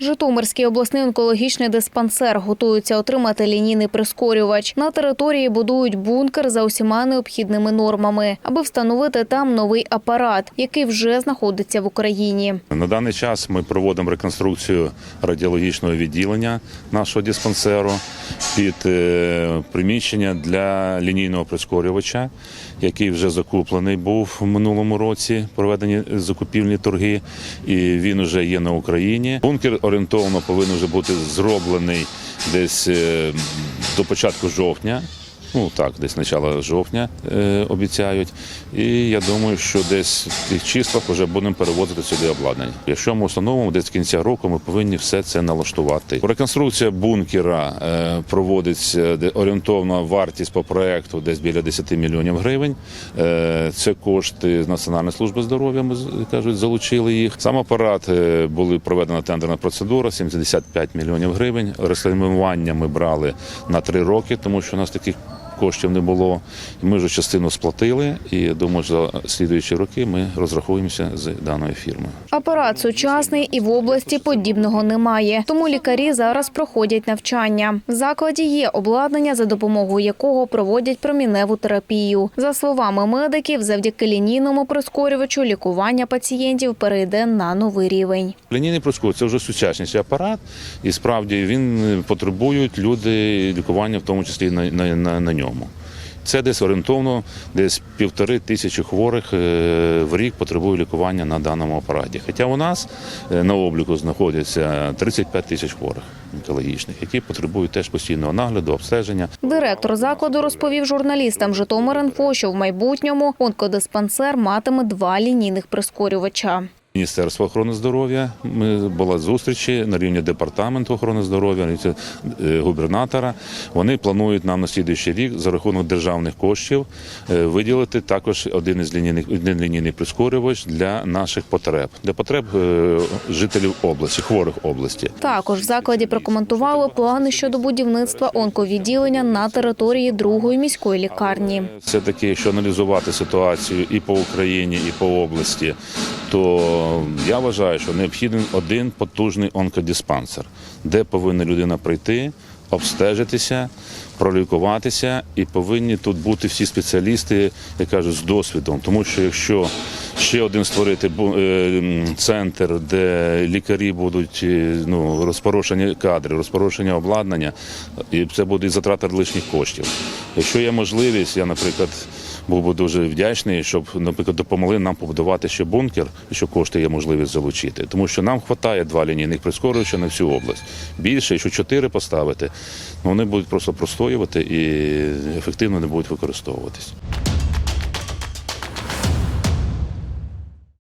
Житомирський обласний онкологічний диспансер готується отримати лінійний прискорювач. На території будують бункер за усіма необхідними нормами, аби встановити там новий апарат, який вже знаходиться в Україні. На даний час ми проводимо реконструкцію радіологічного відділення нашого диспансеру під е, приміщення для лінійного прискорювача, який вже закуплений був в минулому році. Проведені закупівельні торги, і він вже є на Україні. Бункер орієнтовно повинен вже бути зроблений десь е, до початку жовтня. Ну так, десь начало жовтня е, обіцяють. І я думаю, що десь в тих числах вже будемо перевозити сюди обладнання. Якщо ми встановимо десь кінця року, ми повинні все це налаштувати. Реконструкція бункера е, проводиться де орієнтовна вартість по проекту десь біля 10 мільйонів гривень. Е, це кошти з Національної служби здоров'я. Ми кажуть, залучили їх. Сам апарат е, були проведена тендерна процедура, 75 мільйонів гривень. Рекламування ми брали на три роки, тому що у нас таких коштів не було. Ми вже частину сплатили, і думаю, що за слідуючі роки ми розрахуємося з даною фірмою. Апарат сучасний і в області подібного немає. Тому лікарі зараз проходять навчання. В закладі є обладнання, за допомогою якого проводять проміневу терапію. За словами медиків, завдяки лінійному прискорювачу лікування пацієнтів перейде на новий рівень. Лінійний прискор це вже сучасніший апарат, і справді він потребують люди лікування, в тому числі на, на, на, на ньому. Це десь орієнтовно, десь півтори тисячі хворих е, в рік потребує лікування на даному апараті. Хоча у нас е, на обліку знаходяться 35 тисяч хворих онкологічних, які потребують теж постійного нагляду, обстеження. Директор закладу розповів журналістам Житомир.Інфо, що в майбутньому онкодиспансер матиме два лінійних прискорювача. Міністерства охорони здоров'я ми була зустрічі на рівні департаменту охорони здоров'я, е, губернатора. Вони планують нам на слідуючий рік за рахунок державних коштів е, виділити також один із лінійних один лінійний прискорювач для наших потреб, для потреб е, жителів області, хворих області. Також в закладі прокоментували плани щодо будівництва онковідділення на території другої міської лікарні. Все таки, якщо аналізувати ситуацію і по Україні, і по області, то я вважаю, що необхіден один потужний онкодиспансер, де повинна людина прийти, обстежитися, пролікуватися, і повинні тут бути всі спеціалісти, я кажу, з досвідом. Тому що якщо ще один створити е, центр, де лікарі будуть е, ну, розпорошені кадри, розпорошення обладнання, і це буде затрата лишніх коштів. Якщо є можливість, я, наприклад, був би дуже вдячний, щоб, наприклад, допомогли нам побудувати ще бункер, що кошти є можливість залучити. Тому що нам вистачає два лінійних прискорювача на всю область. Більше, якщо чотири поставити, ну, вони будуть просто простоювати і ефективно не будуть використовуватись.